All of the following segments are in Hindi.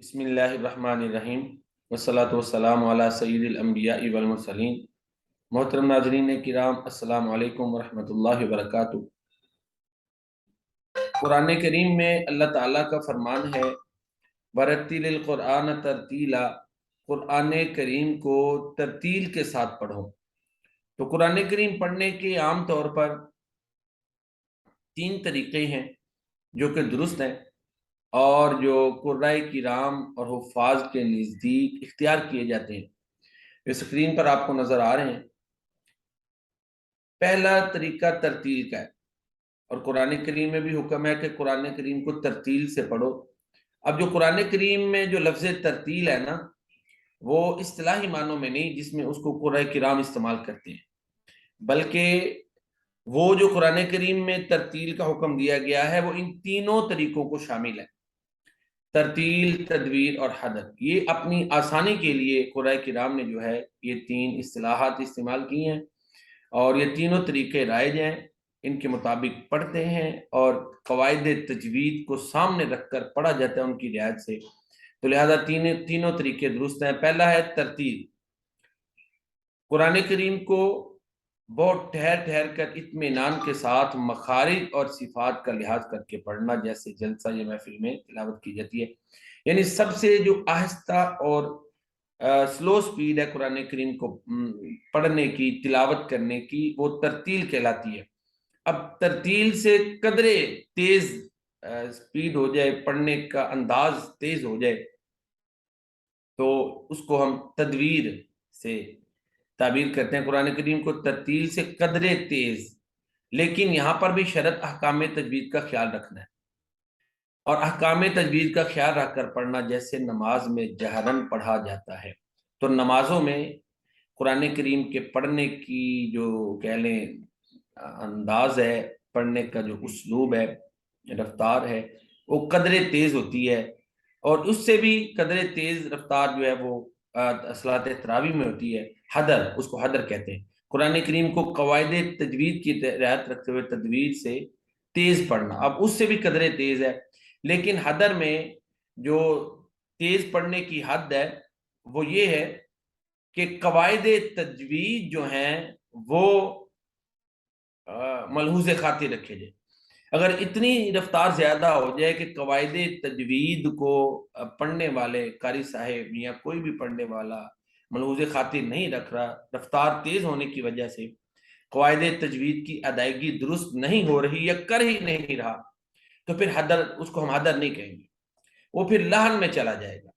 बसमीम वसलात वसलाम सईदम्बिया वलमसलिन मोहतरम नाजरीन किराम अस्सलाम वालेकुम वरहमतुल्लाहि वबरकातुहू। कुरान करीम में अल्लाह ताला का फरमान है वरतिल कुरान तरतीला। कुरान करीम को तरतील के साथ पढ़ो। तो कुरान करीम पढ़ने के आम तौर पर तीन तरीके हैं जो कि दुरुस्त हैं। और जो कुर्राई की राम और हुफाज के नज़दीक इख्तियार किए जाते हैं। स्क्रीन पर आपको नज़र आ रहे हैं। पहला तरीका तरतील का है। और कुरान करीम में भी हुक्म है कि कुरान करीम को तरतील से पढ़ो। अब जो कुरान करीम में जो लफ्ज़ तरतील है ना, वो असलाही मानों में नहीं, जिसमें उसको कुरान कराम इस्तेमाल करते हैं। बल्कि वो जो कुरान करीम में तरतील का हुक्म दिया गया है, वो इन तीनों तरीकों को शामिल है। तरतील, तदवीर और हदर। ये अपनी आसानी के लिए कुरान कराम ने जो है ये तीन असलाहत इस्तेमाल की हैं और ये तीनों तरीके राय हैं। इनके मुताबिक पढ़ते हैं और कवायद तजवीद को सामने रख कर पढ़ा जाता है उनकी रियायत से। तो लिहाजा तीन, तीनों तरीके दुरुस्त हैं। पहला है तरतील। कुरान करीम को बहुत ठहर ठहर कर इतमान के साथ मखारिज और सिफात का लिहाज करके पढ़ना जैसे जलसा या महफिल में तिलावत की जाती है। यानी सबसे जो आहिस्ता और आ, स्लो स्पीड है कुरान करीम को पढ़ने की तिलावत करने की वो तरतील कहलाती है। अब तरतील से कदरे तेज स्पीड हो जाए पढ़ने का अंदाज तेज हो जाए तो उसको हम तदवीर से ताबीर करते हैं कुरान करीम को तरतील से कदरे तेज। लेकिन यहाँ पर भी शरत अहकाम तजवीज़ का ख्याल रखना है। और अहकाम तजवीज़ का ख्याल रखकर पढ़ना, जैसे नमाज़ में जहरन पढ़ा जाता है तो नमाजों में कुरान करीम के पढ़ने की जो कह लें अंदाज है, पढ़ने का जो उसलूब है, रफ्तार है, वो कदरे तेज़ होती है। और उससे भी कदरे तेज़ रफ्तार जो है वो असलात तरावी में होती है, हदर, उसको हदर कहते हैं। कुरान करीम को कवायद तजवीज़ की रियायत रखते हुए तजवीज़ से तेज़ पढ़ना। अब उससे भी कदरे तेज़ है, लेकिन हदर में जो तेज़ पढ़ने की हद है, वो ये है कि कवायद तजवीज़ जो हैं, वो मलहूज खातिर रखे जाए। अगर इतनी रफ्तार ज़्यादा हो जाए कि कवायद तजवीद को पढ़ने वाले कारी साहेब या कोई भी पढ़ने वाला मलूज खातिर नहीं रख रहा, रफ्तार तेज होने की वजह से कवायद तजवीद की अदायगी दुरुस्त नहीं हो रही या कर ही नहीं रहा तो फिर हदर, उसको हम हदर नहीं कहेंगे। वो फिर लहन में चला जाएगा।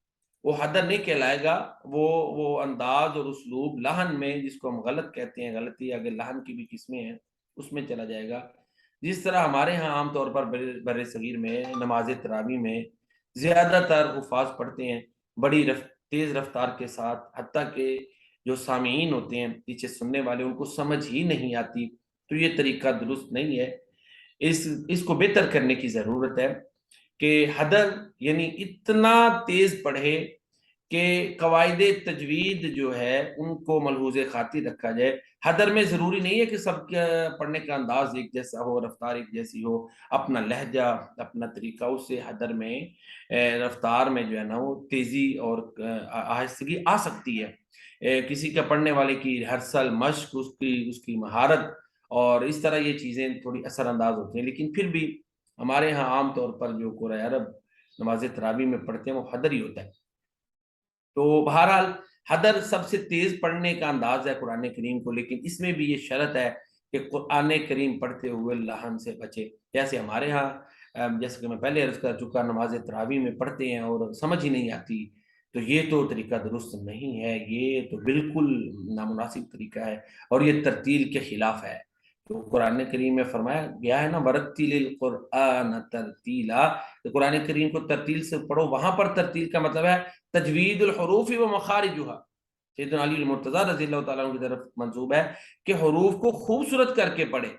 वो हदर नहीं कहलाएगा, वो वो अंदाज और उसलूब लहन में जिसको हम गलत कहते हैं, गलती अगर लहन की भी किस्में हैं, उसमें चला जाएगा। जिस तरह हमारे यहाँ आमतौर पर बर सगीर में नमाज़ तरावी में ज़्यादातर उफाज पढ़ते हैं बड़ी रफ, तेज़ रफ्तार के साथ हती के जो सामीन होते हैं पीछे सुनने वाले उनको समझ ही नहीं आती। तो ये तरीका दुरुस्त नहीं है। इस इसको बेहतर करने की ज़रूरत है कि हदर यानी इतना तेज़ पढ़े कि कवायद तजवीद जो है उनको मलहूज खातिर रखा जाए। हदर में ज़रूरी नहीं है कि सब पढ़ने का अंदाज एक जैसा हो, रफ्तार एक जैसी हो, अपना लहजा, अपना तरीका, उससे हदर में रफ्तार में जो है ना वो तेज़ी और आहिस्तगी आ सकती है। किसी के पढ़ने वाले की हरसल मश्क, उसकी उसकी महारत और इस तरह ये चीज़ें थोड़ी असरअंदाज होती हैं। लेकिन फिर भी हमारे यहाँ आम तौर पर जो कुर अरब नमाज़ तरावी में पढ़ते हैं, वो हदर ही होता है। तो बहरहाल हदर सबसे तेज पढ़ने का अंदाज है कुरान करीम को, लेकिन इसमें भी ये शरत है कि कुरान करीम पढ़ते हुए लहन से बचे। जैसे हमारे यहाँ जैसे कि मैं पहले अर्ज़ कर चुका, नमाज़ तरावी में पढ़ते हैं और समझ ही नहीं आती तो ये तो तरीका दुरुस्त नहीं है, ये तो बिल्कुल नामुनासिब तरीका है और ये तरतील के खिलाफ है। तो कुरान करीम में फरमाया गया है ना वरतिल तरतीला। तो कुरान करीम को तरतील से पढ़ो, वहाँ पर तरतील का मतलब है तजवीदूफ व मखारिजुहा। सैदन अली रज़ी की तरफ़ मंसूब है कि हरूफ को खूबसूरत करके पढ़े।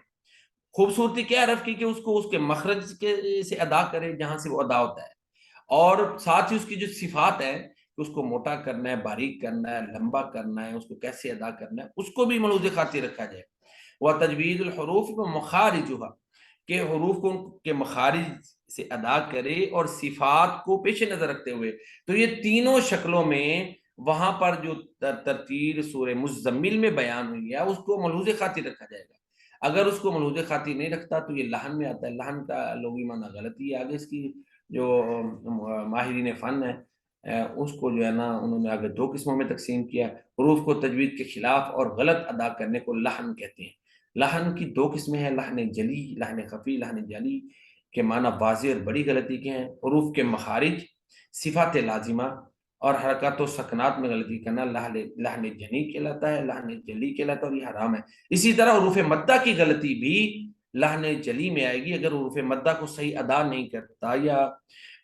खूबसूरती क्या हरफ की कि उसको उसके मखरज के से अदा करे जहाँ से वो अदा होता है। और साथ ही उसकी जो सिफात है कि उसको मोटा करना है, बारीक करना है, लंबा करना है, उसको कैसे अदा करना है, उसको भी मलूज खातिर रखा जाए। वह तजवीज़ हरूफ व मखारिजुहा, के हरूफ को उनके मखारिज से अदा करे और सिफात को पेश नज़र रखते हुए। तो ये तीनों शक्लों में वहाँ पर जो तरतीर सूर मुजम्मिल में बयान हुई है, उसको मलूज खातिर रखा जाएगा। अगर उसको मलूज खातिर नहीं रखता तो ये लहन में आता है। लहन का लोगी माना गलती है आगे इसकी जो माहरीन फ़न है उसको जो है ना, उन्होंने आगे दो किस्मों में तकसीम किया। हरूफ को तजवीज़ के खिलाफ और गलत अदा करने को लहन कहते हैं। लहन की दो किस्में हैं, लहन जली, लहन खफी, लहन जली, के माना वाज और बड़ी गलती के हैं, हरूफ के मखारिज, सिफात लाजिमा, और हरकत व सकनात में गलती करना लहन लहन जनी कहलाता है, लहन जली कहलाता है, और ये हराम है। इसी तरह हरूफ मद्दा की गलती भी लहन जली में आएगी, अगर हरूफ मद्दा को सही अदा नहीं करता या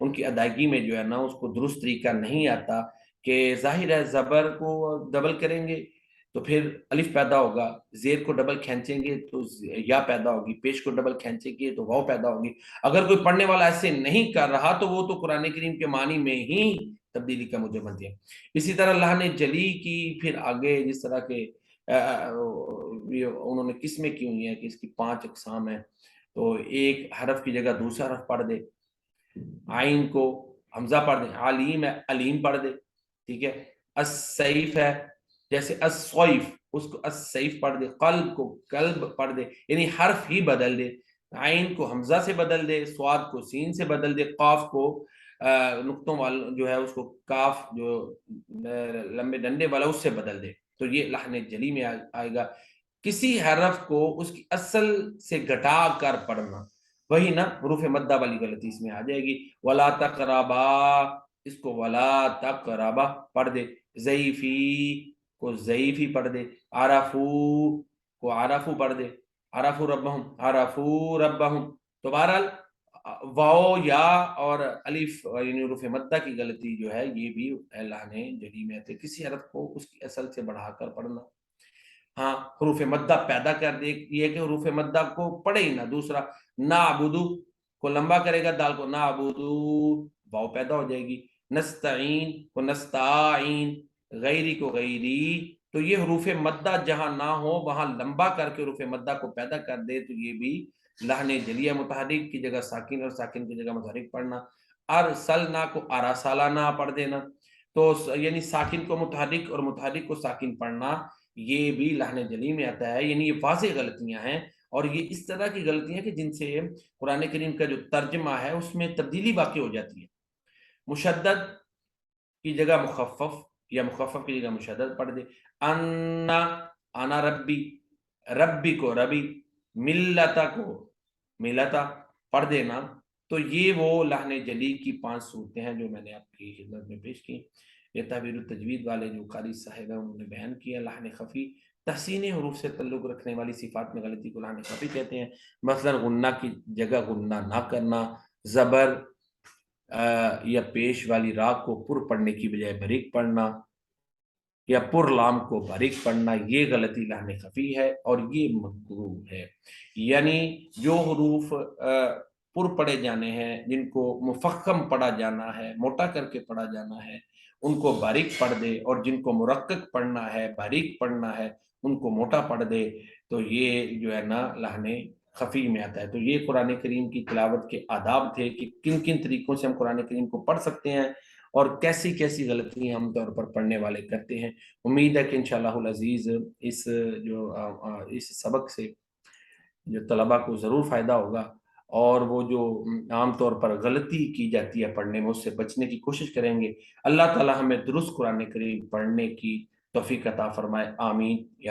उनकी अदायगी में जो है ना, उसको दुरुस्त तरीका नहीं आता, कि ज़ाहिर है, ज़बर को डबल करेंगे तो फिर अलिफ पैदा होगा, जेर को डबल खींचेंगे तो या पैदा होगी, पेश को डबल खींचेंगे तो वाव पैदा होगी। अगर कोई पढ़ने वाला ऐसे नहीं कर रहा तो वो तो कुरान करीम के मानी में ही तब्दीली का मुझे बनती है। इसी तरह अल्लाह ने जली की, फिर आगे जिस तरह के उन्होंने किस्में की हुई है कि इसकी पाँच अकसाम है। तो एक हरफ की जगह दूसरा हरफ पढ़ दे, आइन को हमजा पढ़ दे, आलीम है, अलीम पढ़ दे, ठीक है। असैफ है जैसे असैफ उसको असैफ पढ़ दे, कल्ब को कल्ब पढ़ दे, यानी हर्फ ही बदल दे, आइन को हमजा से बदल दे, स्वाद को सीन से बदल दे, काफ को नुक्तों वाल जो है उसको काफ जो लंबे डंडे वाला उससे बदल दे। तो ये लहन जली में आएगा। किसी हरफ को उसकी असल से घटा कर पढ़ना, वही ना रूफ मद्दा वाली गलती इसमें आ जाएगी। वला तकराबा, इसको वला तकराबा पढ़ दे जईफी को ज़यीफ ही पढ़ दे। आराफू को आराफू पढ़ दे। आराफू रब्बहुम आराफू रब्बहुम। तो बहरहाल, वाओ, या और अलिफ, यानी रूफ मद्दा की गलती जो है, ये भी अल्लाह ने जली में किसी हरफ को उसकी असल से बढ़ाकर पढ़ना। हाँ हरूफ मद्दा पैदा कर दे। ये कि हरूफ मद्दा को पढ़े ही ना। दूसरा ना अबूदू को लंबा करेगा। दाल को ना अबूदू वाओ पैदा हो जाएगी। नस्ताइन को नस्ताइन गैरी को गैरी। तो ये हरूफ मद्दा जहाँ ना हो, वहाँ लंबा करके हरूफ मद्दा को पैदा कर दे तो ये भी लहने जलिया मुतहरिक की जगह साकिन और साकिन की जगह मुतहरिक पढ़ना। अर ना को आरा सालाना पढ़ देना। तो यानी साकिन को मुतहरिक और मुतहरिक को साकिन पढ़ना, ये भी लहने जली में आता है। यानी ये वाज गलतियाँ हैं और ये इस तरह की गलतियाँ कि जिनसे कुरान करीम का जो तर्जमा है, उसमें तब्दीली वाकई हो जाती है। मुशद की जगह मुखफ़ या मुखफ़ की जगह मुशद पढ़ दे अन्ना आना रब्बी रब्बी को रबी मिल्लता को मिलता पढ़ देना तो ये वो लहन जली की पाँच सूरतें हैं जो मैंने आपकी खिदमत में पेश की। ये तबीर तजवीद वाले जो कारी साहिब हैं, उन्होंने बयान किया लहन खफी। तहसीन हरूफ से तल्लुक रखने वाली सिफात में गलती को लहन खफी कहते हैं। मसलन, गुन्ना की जगह गुन्ना ना करना, ज़बर या पेश वाली राग को पुर पढ़ने की बजाय बरीक पढ़ना, या पुर लाम को बारीक पढ़ना, ये गलती लहन खफी है और ये मकरू है। यानी जो हरूफ पुर पढ़े जाने हैं, जिनको मुफक्म पढ़ा जाना है, मोटा करके पढ़ा जाना है, उनको बारीक पढ़ दे और जिनको मुरक्क पढ़ना है, बारीक पढ़ना है, उनको मोटा पढ़ दे तो ये जो है ना लहने खफी में आता है। तो ये कुरान करीम की तिलावत के आदाब थे कि किन किन तरीकों से हम कुरान करीम को पढ़ सकते हैं और कैसी कैसी गलतियाँ हम तौर पर पढ़ने वाले करते हैं। उम्मीद है कि इन अज़ीज़ इस जो इस सबक से जो तलबा को ज़रूर फ़ायदा होगा और वो जो आम तौर पर गलती की जाती है पढ़ने में, उससे बचने की कोशिश करेंगे। अल्लाह ताला हमें दुरुस्त कुरान करीम पढ़ने की तोफ़ी अता फ़रमाए। आमीन। या